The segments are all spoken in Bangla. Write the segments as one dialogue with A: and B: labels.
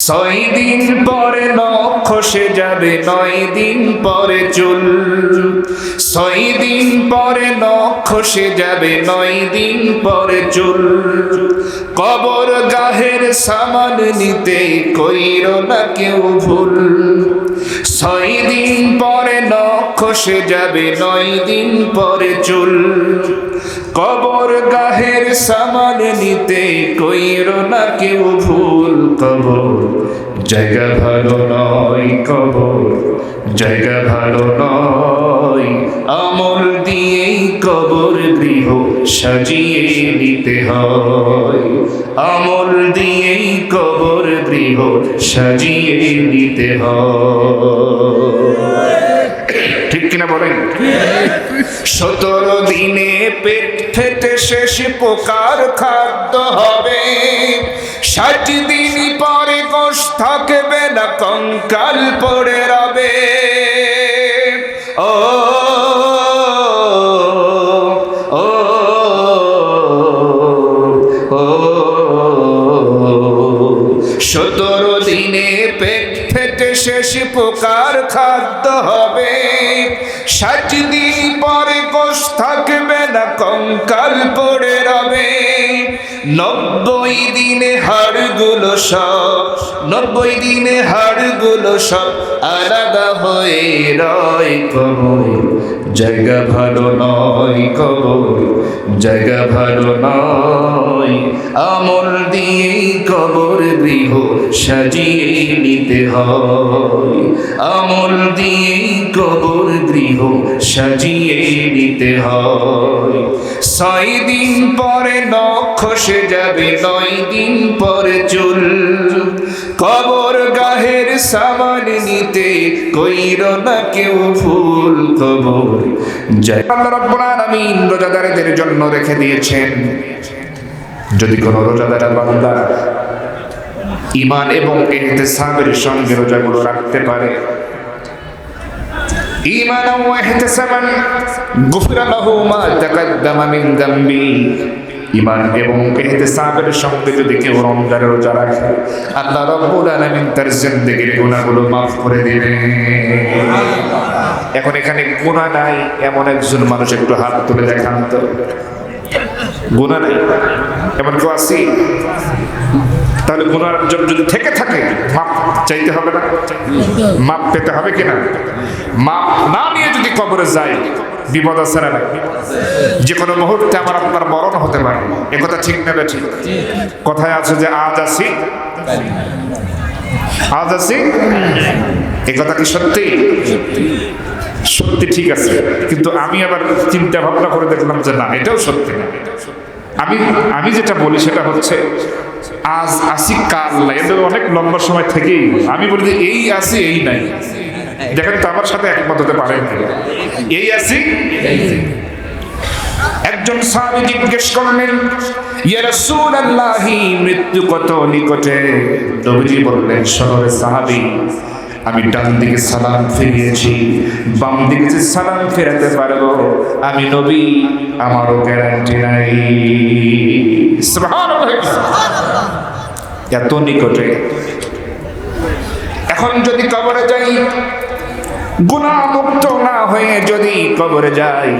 A: ছয় দিন পরে নখ যাবে, নয় দিন পরে চুল। ছয় দিন পরে নখ যাবে, নয় দিন পরে চুল। কবর গাহের সামান নিতে কইর না কেউ ভুল। ছয় দিন পরে নখ যাবে, নয় দিন পরে চুল। কবর গাহের সামান নিতে কইর না কেউ ভুল কবর। জায়গা ভালো নয় কবর, জায়গা ভালো নয়। আমল দিয়েই কবর গৃহ সাজিয়ে নিতে হয়। আমল দিয়েই কবর গৃহ সাজিয়ে নিতে হয়। কিনা বলেন। সতেরো দিনে পেট ফেটে শেষ পোকার খাদ্য হবে। ষাট দিন পরে গোশ থাকবে না, কঙ্কাল পড়ে রবে। ও সতেরো দিনে পেট ফেটে শেষ পোকার খাদ্য ষাট দিন পরে কোষ থাকবে না, কঙ্কাল পড়ে রবে। নব্বই দিনে হাড়গুলো সব, নব্বই দিনে হাড়গুলো সব আলাদা হয়ে রয় কবর। জায়গা ভালো নয় কবর, জায়গা ভালো নয়। আমল দিয়েই কবর গৃহ সাজিয়ে নিতে হয়। আমল দিয়েই কবর গৃহ সাজিয়ে নিতে হয়। ছয় দিন পরে নখ খসে যাবে নয় দিন পরে চুল। কবর গাহের সামান নিতে কইর না কেউ ফুল কবর। জয় আল্লাহ রাব্বুল আলামিন রোজাদারদের জন্য রেখে দিয়েছেন। যদি কোনো রোজাদার বান্দা ইমান এবং ইহতিসাবের সঙ্গে রোজাগুলো রাখতে পারে। গুফিরা মিন ইমান এবং সঙ্গে রোজা রাখে, আল্লাহ রাব্বুল মাফ করে এখন এখানে গুনাহ নাই, এমন একজন মানুষ একটু হাত তুলে দেখান তো। গুনাহ নাই। এমন কেউ আসি, তাহলে গুণার যদি থেকে থাকে, মাপ চাইতে হবে না। মাপ পেতে হবে কিনা? মাপ না নিয়ে যদি কবরে যায়, বিপদ আছে না যে কোনো মুহূর্তে আমার আপনার মরণ হতে পারে। একথা ঠিক নেবে ঠিক কথায় আছে যে, আজ আসি। আজ আসি? এ কথা কি সত্যি? সত্যি ঠিক আছে। কিন্তু আমি আবার চিন্তা ভাবনা করে দেখলাম যে না, এটাও সত্যি না। আমি আমি যেটা বলি সেটা হচ্ছে, আজ আসি কাল নাই। এদের অনেক লম্বা সময় থেকেই আমি বলি যে এই আসি, এই নাই। দেখেন তো আমার সাথে একমত হতে পারেন এই আসি একজন সাহাবী জিজ্ঞেস করলেন, ইয়া রাসূলুল্লাহি, মৃত্যু কত নিকটে? নবীজি বললেন শহরে সাহাবী। আমি ডান দিকে সালাম ফিরিয়েছি, বাম দিকে যে সালাম ফেরাতে পারব, আমি নবী, আমারও গ্যারান্টি নাই। এত নিকটে। এখন যদি কবরে যাই, গুণামুক্ত না হয়ে যদি কবরে যাই,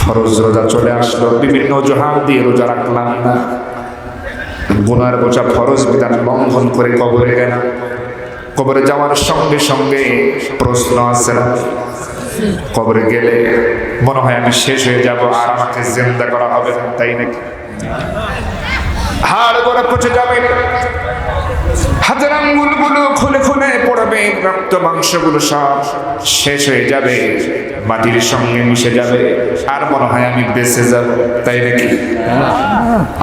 A: ফরজ রোজা চলে আসলো, বিভিন্ন অজুহাত দিয়ে রোজা রাখলাম না। গুনার বোঝা ফরজ বিধান লঙ্ঘন করে কবরে গেলাম। কবরে যাওয়ার সঙ্গে সঙ্গে প্রশ্ন আছে। না কবরে গেলে মনে হয় আমি শেষ হয়ে যাব, আর আমাকে জিন্দা করা হবে তাই নাকি? হাড় করে পচে যাবে। হাতের আঙ্গুলগুলো খুলে খুলে পড়বে, রক্ত মাংসগুলো সব শেষ হয়ে যাবে। মাটির সঙ্গে মিশে যাবে, আর মনে হয় আমি বেঁচে যাব, তাই নাকি?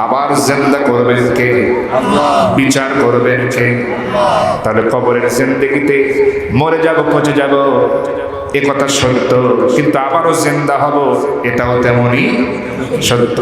A: আবার জেন্দা করবে কে? বিচার করবে কে? তাহলে কবরের জিন্দগিতে মরে যাব, পচে যাব, এ কথা সত্য, কিন্তু আবারও জেন্দা হব, এটাও তেমনই সত্য।